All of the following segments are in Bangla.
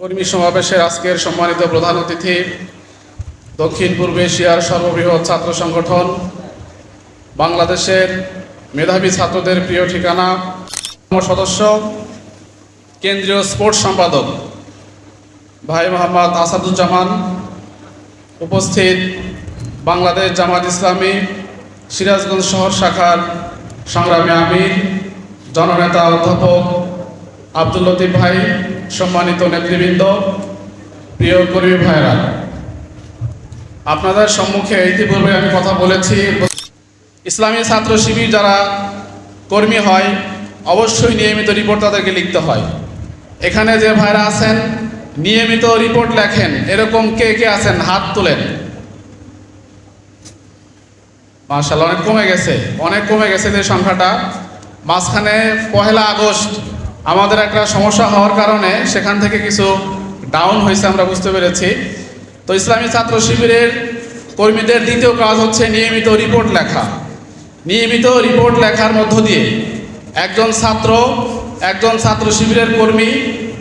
কর্মী সমাবেশের আজকের সম্মানিত প্রধান অতিথি, দক্ষিণ পূর্ব এশিয়ার সর্ববৃহৎ ছাত্র সংগঠন, বাংলাদেশের মেধাবী ছাত্রদের প্রিয় ঠিকানা সদস্য, কেন্দ্রীয় স্পোর্টস সম্পাদক ভাই মোহাম্মদ আসাদুজ্জামান, উপস্থিত বাংলাদেশ জামাত ইসলামী, সিরাজগঞ্জ শহর শাখার সংগ্রামী আমির, জননেতা অধ্যাপক আব্দুল লতিফ ভাই সম্মানিত নেতৃবৃন্দ, প্রিয় কর্মী ভাইরা আপনাদের সম্মুখে ইতিপূর্বে আমি কথা বলেছি। ইসলামী ছাত্র শিবির যারা কর্মী হয়, অবশ্যই নিয়মিত রিপোর্ট তাদেরকে লিখতে হয়। এখানে যে ভাইরা আছেন, নিয়মিত রিপোর্ট লেখেন, এরকম কে কে আছেন, হাত তোলেন। মার্শাল অনেক কমে গেছে, অনেক কমে গেছে যে সংখ্যাটা। মাঝখানে পহেলা আগস্ট আমাদের একটা সমস্যা হওয়ার কারণে সেখান থেকে কিছু ডাউন হয়েছে আমরা বুঝতে পেরেছি। তো ইসলামী ছাত্র শিবিরের কর্মীদের দ্বিতীয় কাজ হচ্ছে নিয়মিত রিপোর্ট লেখা। নিয়মিত রিপোর্ট লেখার মধ্য দিয়ে একজন ছাত্র একজন ছাত্র শিবিরের কর্মী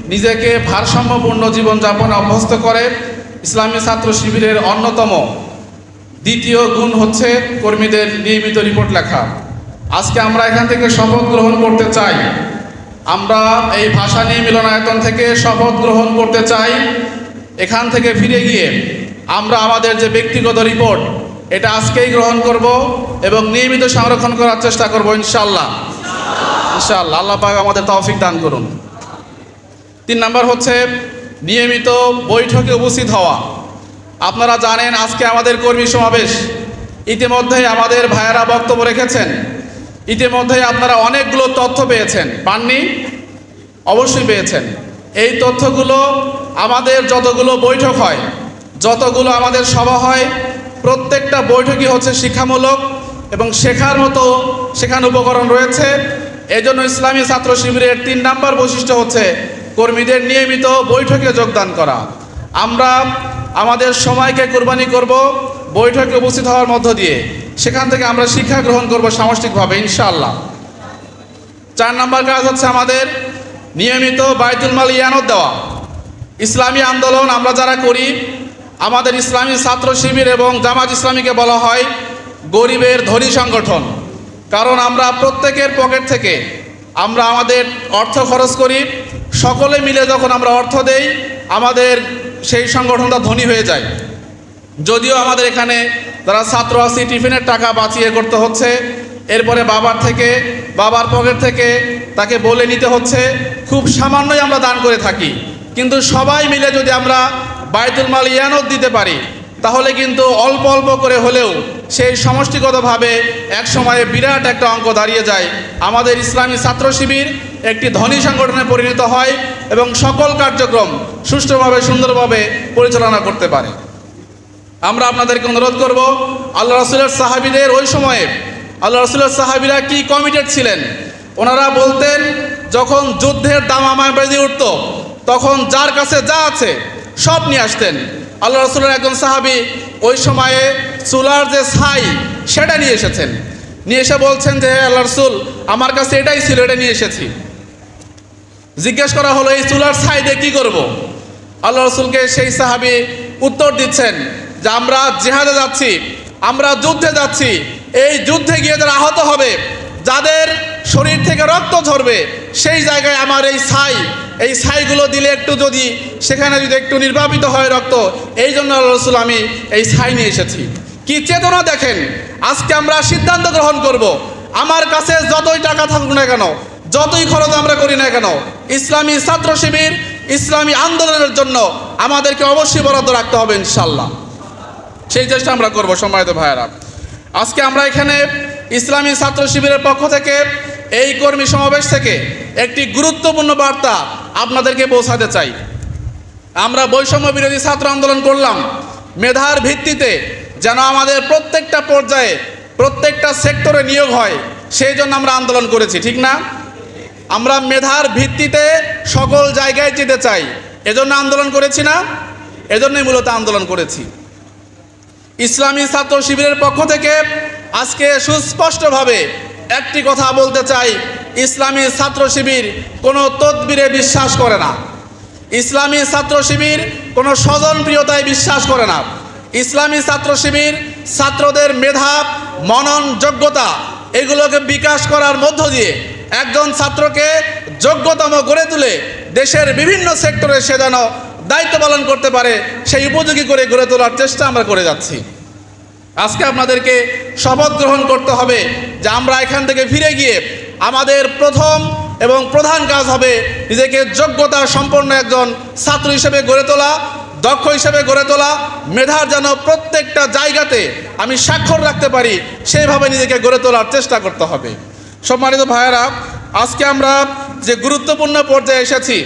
নিজেকে ভারসাম্যপূর্ণ জীবনযাপনে অভ্যস্ত করে। ইসলামী ছাত্র শিবিরের অন্যতম দ্বিতীয় গুণ হচ্ছে কর্মীদের নিয়মিত রিপোর্ট লেখা। আজকে আমরা এখান থেকে শপথ গ্রহণ করতে চাই। আমরা এই ভাষা নিয়ে মিলনায়তন থেকে শপথ গ্রহণ করতে চাই। এখান থেকে ফিরে গিয়ে আমরা আমাদের যে ব্যক্তিগত রিপোর্ট, এটা আজকেই গ্রহণ করব এবং নিয়মিত সংরক্ষণ করার চেষ্টা করব ইনশাল্লাহ ইনশাল্লাহ আল্লাহ পাক আমাদের তৌফিক দান করুন। তিন নাম্বার হচ্ছে নিয়মিত বৈঠকে উপস্থিত হওয়া। আপনারা জানেন আজকে আমাদের কর্মী সমাবেশ। ইতিমধ্যে আমাদের ভাইয়েরা বক্তব্য রেখেছেন। ইতিমধ্যে আপনারা অনেকগুলো তথ্য পেয়েছেন। পাননি? অবশ্যই পেয়েছেন। এই তথ্যগুলো আমাদের যতগুলো বৈঠক হয়, যতগুলো আমাদের সভা হয়, প্রত্যেকটা বৈঠকই হচ্ছে শিক্ষামূলক এবং শেখার মতো শেখানো উপকরণ রয়েছে। এজন্য ইসলামী ছাত্র শিবিরের তিন নাম্বার বৈশিষ্ট্য হচ্ছে কর্মীদের নিয়মিত বৈঠকে যোগদান করা। আমরা আমাদের সময়কে কোরবানি করব বৈঠকে উপস্থিত হওয়ার মধ্য দিয়ে। সেখান থেকে আমরা শিক্ষা গ্রহণ করব সামষ্টিকভাবে, ইনশাআল্লাহ। চার নম্বর কাজ হচ্ছে আমাদের নিয়মিত বায়তুল মাল ইয়ানত দেওয়া। ইসলামী আন্দোলন আমরা যারা করি, আমাদের ইসলামী ছাত্র শিবির এবং জামাত ইসলামীকে বলা হয় গরিবের ধনী সংগঠন। কারণ আমরা প্রত্যেকের পকেট থেকে আমরা আমাদের অর্থ খরচ করি, সকলে মিলে যখন আমরা অর্থ দেই, আমাদের সেই সংগঠনটা ধনী হয়ে যায়। যদিও আমাদের এখানে যারা ছাত্র আছি, টিফিনের টাকা বাঁচিয়ে করতে হচ্ছে। এরপরে বাবার থেকে, বাবার পকেট থেকে তাকে বলে নিতে হচ্ছে, খুব সামান্যই আমরা দান করে থাকি। কিন্তু সবাই মিলে যদি আমরা বায়তুল মাল ইয়ানত দিতে পারি, তাহলে কিন্তু অল্প অল্প করে হলেও সেই সমষ্টিগতভাবে এক সময়ে বিরাট একটা অঙ্ক দাঁড়িয়ে যায়। আমাদের ইসলামী ছাত্র শিবির একটি ধনী সংগঠনে পরিণত হয় এবং সকল কার্যক্রম সুষ্ঠুভাবে, সুন্দরভাবে পরিচালনা করতে পারে। আমরা আপনাদেরকে অনুরোধ করব, আল্লাহ রসুলের সাহাবিদের ওই সময়ে, আল্লাহ রসুলের সাহাবিরা কি কমিটেড ছিলেন? ওনারা বলতেন, যখন যুদ্ধের দাম আমায় বেজে উঠত, তখন যার কাছে যা আছে সব নিয়ে আসতেন। আল্লাহ রসুলের একজন সাহাবি ওই সময়ে চুলার যে ছাই, সেটা নিয়ে এসেছেন। নিয়ে এসে বলছেন যে, "হে আল্লাহ রসুল, আমার কাছে এটাই ছিল, এটা নিয়ে এসেছি। জিজ্ঞেস করা হলো, এই চুলার ছাই দিয়ে কী করব? আল্লাহ রসুলকে সেই সাহাবি উত্তর দিচ্ছেন যে আমরা জেহাদে যাচ্ছি, আমরা যুদ্ধে যাচ্ছি, এই যুদ্ধে গিয়ে যারা আহত হবে, যাদের শরীর থেকে রক্ত ঝরবে, সেই জায়গায় আমার এই ছাই, এই ছাইগুলো দিলে একটু যদি, সেখানে যদি একটু নির্বাপিত হয় রক্ত, এই জন্য রসুল আমি এই ছাই নিয়ে এসেছি। কি চেতনা দেখেন? আজকে আমরা সিদ্ধান্ত গ্রহণ করব, আমার কাছে যতই টাকা থাকুক না কেন, যতই খরচ আমরা করি না কেন, ইসলামী ছাত্র শিবির, ইসলামী আন্দোলনের জন্য আমাদেরকে অবশ্যই বরাদ্দ রাখতে হবে ইনশাল্লাহ সেই চেষ্টা আমরা করব সম্মানিত ভাইয়েরা। আজকে আমরা এখানে ইসলামী ছাত্র শিবিরের পক্ষ থেকে এই কর্মী সমাবেশ থেকে একটি গুরুত্বপূর্ণ বার্তা আপনাদেরকে পৌঁছাতে চাই। আমরা বৈষম্য বিরোধী ছাত্র আন্দোলন করলাম। মেধার ভিত্তিতে যেন আমাদের প্রত্যেকটা পর্যায়ে প্রত্যেকটা সেক্টরে নিয়োগ হয়, সেই জন্য আমরা আন্দোলন করেছি, ঠিক না? আমরা মেধার ভিত্তিতে সকল জায়গায় যেতে চাই। এজন্য আন্দোলন করেছি না? এজন্যই মূলত আন্দোলন করেছি। ইসলামী ছাত্র শিবিরের পক্ষ থেকে আজকে সুস্পষ্টভাবে একটি কথা বলতে চাই। ইসলামী ছাত্র শিবির কোনো তদবিরে বিশ্বাস করে না। ইসলামী ছাত্র শিবির কোনো স্বজনপ্রিয়তায় বিশ্বাস করে না। ইসলামী ছাত্র শিবির ছাত্রদের মেধা, মনন, যোগ্যতা এগুলোকে বিকাশ করার মধ্য দিয়ে একজন ছাত্রকে যোগ্যতম গড়ে তুলে দেশের বিভিন্ন সেক্টরে সে যেন দায়িত্ব পালন করতে পারে, সেই উপযোগী করে গড়ে তোলার চেষ্টা আমরা করে যাচ্ছি। আজকে আপনাদেরকে শপথ গ্রহণ করতে হবে যে আমরা এখান থেকে ফিরে গিয়ে আমাদের প্রথম এবং প্রধান কাজ হবে নিজেকে যোগ্যতা সম্পন্ন একজন ছাত্র হিসেবে গড়ে তোলা, দক্ষ হিসেবে গড়ে তোলা, মেধার যেন প্রত্যেকটা জায়গাতে আমি স্বাক্ষর রাখতে পারি, সেইভাবে নিজেকে গড়ে তোলার চেষ্টা করতে হবে। সম্মানিত ভাইয়েরা, আজকে আমরা যে গুরুত্বপূর্ণ পর্যায়ে এসেছি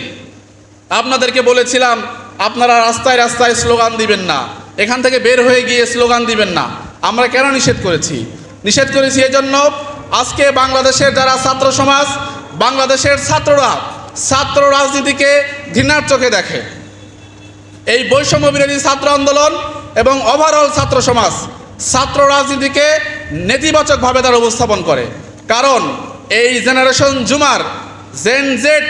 আপনাদেরকে বলেছিলাম, আপনারা রাস্তায় রাস্তায় স্লোগান দিবেন না। এখান থেকে বের হয়ে গিয়ে স্লোগান দিবেন না। আমরা কেন নিষেধ করেছি? নিষেধ করেছি এজন্য আজকে বাংলাদেশের যারা ছাত্র সমাজ, বাংলাদেশের ছাত্ররা, ছাত্র রাজনীতিকে ঘৃণার চোখে দেখে। এই বৈষম্য বিরোধী ছাত্র আন্দোলন এবং ওভারঅল ছাত্র সমাজ, ছাত্র রাজনীতিকে নেতিবাচকভাবে তারা উপস্থাপন করে। কারণ এই জেনারেশন জুমার জেন জেড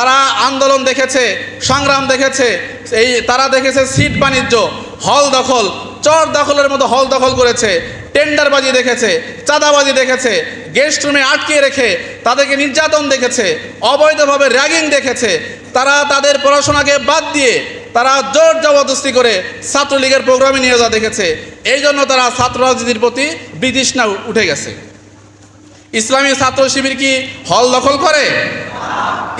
তারা আন্দোলন দেখেছে, সংগ্রাম দেখেছে, এই তারা দেখেছে সিট বাণিজ্য, হল দখল, চর দখলের মতো হল দখল করেছে, টেন্ডারবাজি দেখেছে, চাঁদাবাজি দেখেছে, গেস্ট রুমে আটকিয়ে রেখে তাদেরকে নির্যাতন দেখেছে, অবৈধভাবে র্যাগিং দেখেছে, তারা তাদের পড়াশোনাকে বাদ দিয়ে তারা জোর জবরদস্তি করে ছাত্রলীগের প্রোগ্রামে নিয়ে যাওয়া দেখেছে, এই জন্য তারা ছাত্র রাজনীতির প্রতি বিতৃষ্ণা উঠে গেছে। ইসলামী ছাত্র শিবির কি হল দখল করে?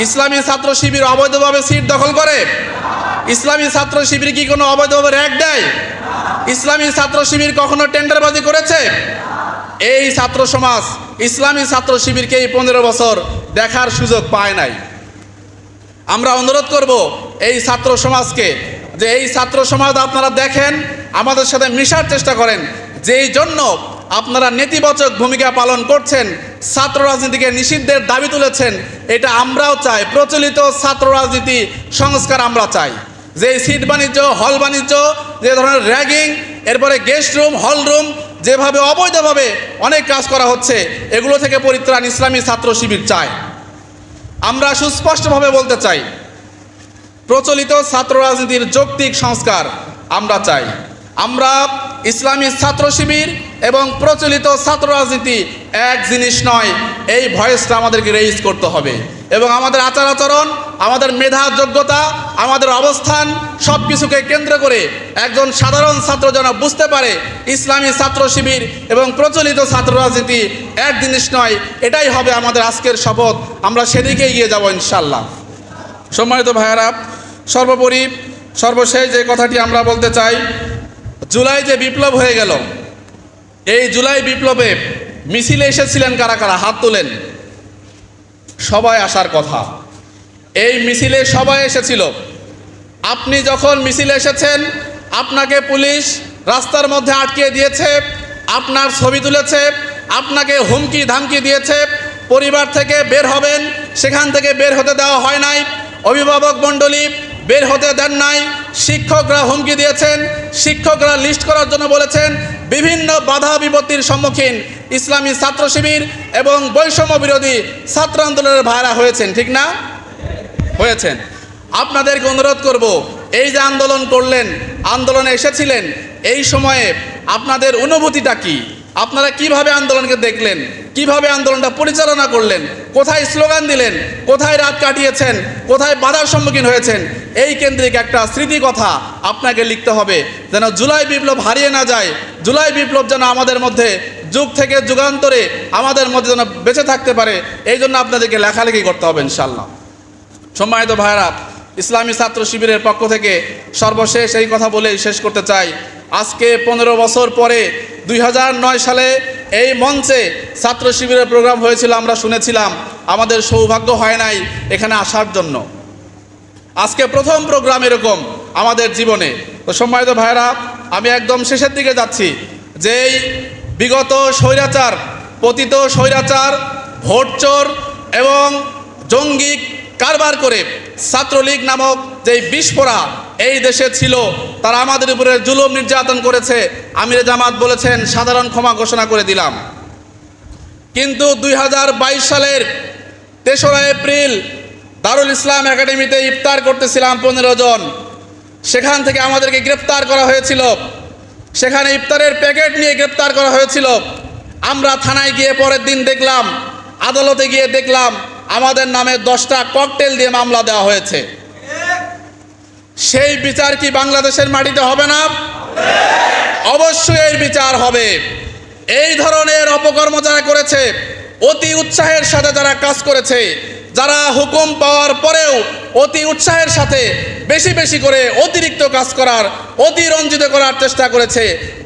ইসলামী ছাত্র শিবির অবৈধভাবে সিট দখল করে। ইসলামী ছাত্র শিবির কি কোনো অবৈধভাবে র্যাক দেয়? ইসলামী ছাত্র শিবির কখনো টেন্ডারবাজি করেছে? এই ছাত্র সমাজ, ইসলামী ছাত্র শিবিরকে এই পনেরো বছর দেখার সুযোগ পায় নাই। আমরা অনুরোধ করব এই ছাত্র সমাজকে যে এই ছাত্র সমাজ আপনারা দেখেন, আমাদের সাথে মিশার চেষ্টা করেন, যেই জন্য আপনারা নেতিবাচক ভূমিকা পালন করছেন ছাত্র রাজনীতিকে নিষিদ্ধের দাবি তুলেছেন, এটা আমরাও চাই। প্রচলিত ছাত্র রাজনীতি সংস্কার আমরা চাই। যে সিট বাণিজ্য, হল বাণিজ্য, যে ধরনের র্যাগিং, এরপরে গেস্ট রুম, হল রুম, যেভাবে অবৈধভাবে অনেক কাজ করা হচ্ছে, এগুলো থেকে পরিত্রাণ ইসলামী ছাত্র শিবির চায়। আমরা সুস্পষ্টভাবে বলতে চাই, প্রচলিত ছাত্র রাজনীতির যৌক্তিক সংস্কার আমরা চাই। আমরা ইসলামী ছাত্র শিবির এবং প্রচলিত ছাত্র রাজনীতি এক জিনিস নয়, এই ভয়েসটা আমাদেরকে রেইজ করতে হবে। এবং আমাদের আচার আচরণ, আমাদের মেধা যোগ্যতা, আমাদের অবস্থান সব কিছুকে কেন্দ্র করে একজন সাধারণ ছাত্র যেন বুঝতে পারে ইসলামী ছাত্র শিবির এবং প্রচলিত ছাত্র রাজনীতি এক জিনিস নয়, এটাই হবে আমাদের আজকের শপথ। আমরা সেদিকে এগিয়ে যাব ইনশাল্লাহ সম্মানিত ভাইয়ারা, সর্বোপরি, সর্বশেষ যে কথাটি আমরা বলতে চাই, জুলাই যে বিপ্লব হয়ে গেল এই জুলাই বিপ্লবে মিছিলে এসেছিলেন কারা কারা? হাত তোলেন। সবাই আসার কথা। এই মিছিলে সবাই এসেছিল। আপনি যখন মিছিলে এসেছেন, আপনাকে পুলিশ রাস্তার মধ্যে আটকে দিয়েছে, আপনার ছবি তুলেছে, আপনাকে হুমকি ধামকি দিয়েছে, পরিবার থেকে বের হবেন, সেখান থেকে বের হতে দেওয়া হয় নাই। অভিভাবক মণ্ডলী বের হতে দেন নাই। শিক্ষকরা হুমকি দিয়েছেন। শিক্ষকরা লিস্ট করার জন্য বলেছেন, বিভিন্ন বাধা বিপত্তির সম্মুখীন ইসলামী ছাত্র শিবির এবং বৈষম্য বিরোধী ছাত্র আন্দোলনের ভাড়া হয়েছেন, ঠিক না? হয়েছেন। আপনাদেরকে অনুরোধ করব, এই যে আন্দোলন করলেন, আন্দোলনে এসেছিলেন, এই সময়ে আপনাদের অনুভূতিটা কি? আপনারা কীভাবে আন্দোলনকে দেখলেন? কীভাবে আন্দোলনটা পরিচালনা করলেন? কোথায় স্লোগান দিলেন? কোথায় রাত কাটিয়েছেন? কোথায় বাধার সম্মুখীন হয়েছেন? এই কেন্দ্রিক একটা স্মৃতি কথা আপনাকে লিখতে হবে। যেন জুলাই বিপ্লব হারিয়ে না যায়, জুলাই বিপ্লব যেন আমাদের মধ্যে যুগ থেকে যুগান্তরে আমাদের মধ্যে যেন বেঁচে থাকতে পারে, এই জন্য আপনাদেরকে লেখালেখি করতে হবে ইনশাল্লাহ সম্মানিত ভাইরা ইসলামী ছাত্র শিবিরের পক্ষ থেকে সর্বশেষ এই কথা বলেই শেষ করতে চাই। আজকে পনেরো বছর পরে দুই হাজার নয় সালে এই মঞ্চে ছাত্র শিবিরের প্রোগ্রাম হয়েছিল, আমরা শুনেছিলাম। আমাদের সৌভাগ্য হয় নাই এখানে আসার জন্য। আজকে প্রথম প্রোগ্রাম এরকম আমাদের জীবনে। তো সম্মানিত ভাইরা আমি একদম শেষের দিকে যাচ্ছি। যেই বিগত স্বৈরাচার, পতিত স্বৈরাচার, ভোটচোর এবং জঙ্গি কারবার করে ছাত্রলীগ নামক যেই বিস্ফোরা এই দেশে ছিল, তারা আমাদের উপরে জুলুম নির্যাতন করেছে। আমিরে জামাত বলেছেন, সাধারণ ক্ষমা ঘোষণা করে দিলাম। কিন্তু দুই হাজার বাইশ সালের তেসরা এপ্রিল দারুল ইসলাম একাডেমিতে ইফতার করতেছিলাম পনেরো জন। সেখান থেকে আমাদেরকে গ্রেপ্তার করা হয়েছিল। সেখানে ইফতারের প্যাকেট নিয়ে গ্রেপ্তার করা হয়েছিল। আমরা থানায় গিয়ে পরের দিন দেখলাম, আদালতে গিয়ে দেখলাম, আমাদের নামে দশটা ককটেল দিয়ে মামলা দেওয়া হয়েছে। সেই বিচার কি বাংলাদেশের মাটিতে হবে না? অবশ্যই এর বিচার হবে। এই ধরনের অপকর্ম যারা করেছে, অতি উৎসাহের সাথে যারা কাজ করেছে, যারা হুকুম পাওয়ার পরেও অতি উৎসাহের সাথে বেশি বেশি করে অতিরিক্ত কাজ করার, অতিরঞ্জিত করার চেষ্টা করেছে,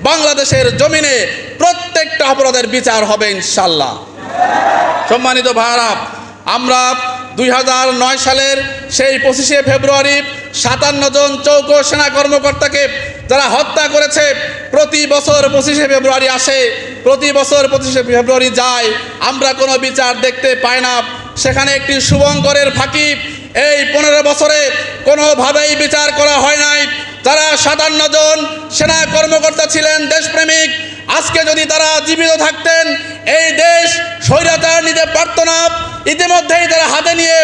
বাংলাদেশের জমিনে প্রত্যেকটা অপরাধের বিচার হবে ইনশাল্লাহ সম্মানিত ভাইরা আমরা দুই সালের সেই পঁচিশে ফেব্রুয়ারি সাতান্ন জন চৌক সেনা কর্মকর্তাকে যারা হত্যা করেছে, প্রতি বছর পঁচিশে ফেব্রুয়ারি আসে, প্রতি বছর পঁচিশে ফেব্রুয়ারি যায়, আমরা কোনো বিচার দেখতে পাই না। সেখানে একটি শুভঙ্করের ফাঁকি, এই পনেরো বছরে কোনোভাবেই বিচার করা হয় নাই। যারা সাতান্ন জন সেনা কর্মকর্তা ছিলেন, দেশপ্রেমিক, আজকে যদি তারা জীবিত থাকতেন, এই দেশ স্বৈরাচার নিতে পারত না। ইতিমধ্যেই তারা হাতে নিয়ে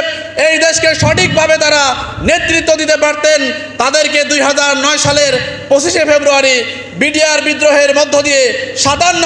এই দেশকে সঠিকভাবে তারা নেতৃত্ব দিতে পারতেন। তাদেরকে দুই হাজার নয় সালের পঁচিশে ফেব্রুয়ারি বিডিআর বিদ্রোহের মধ্য দিয়ে সাতান্ন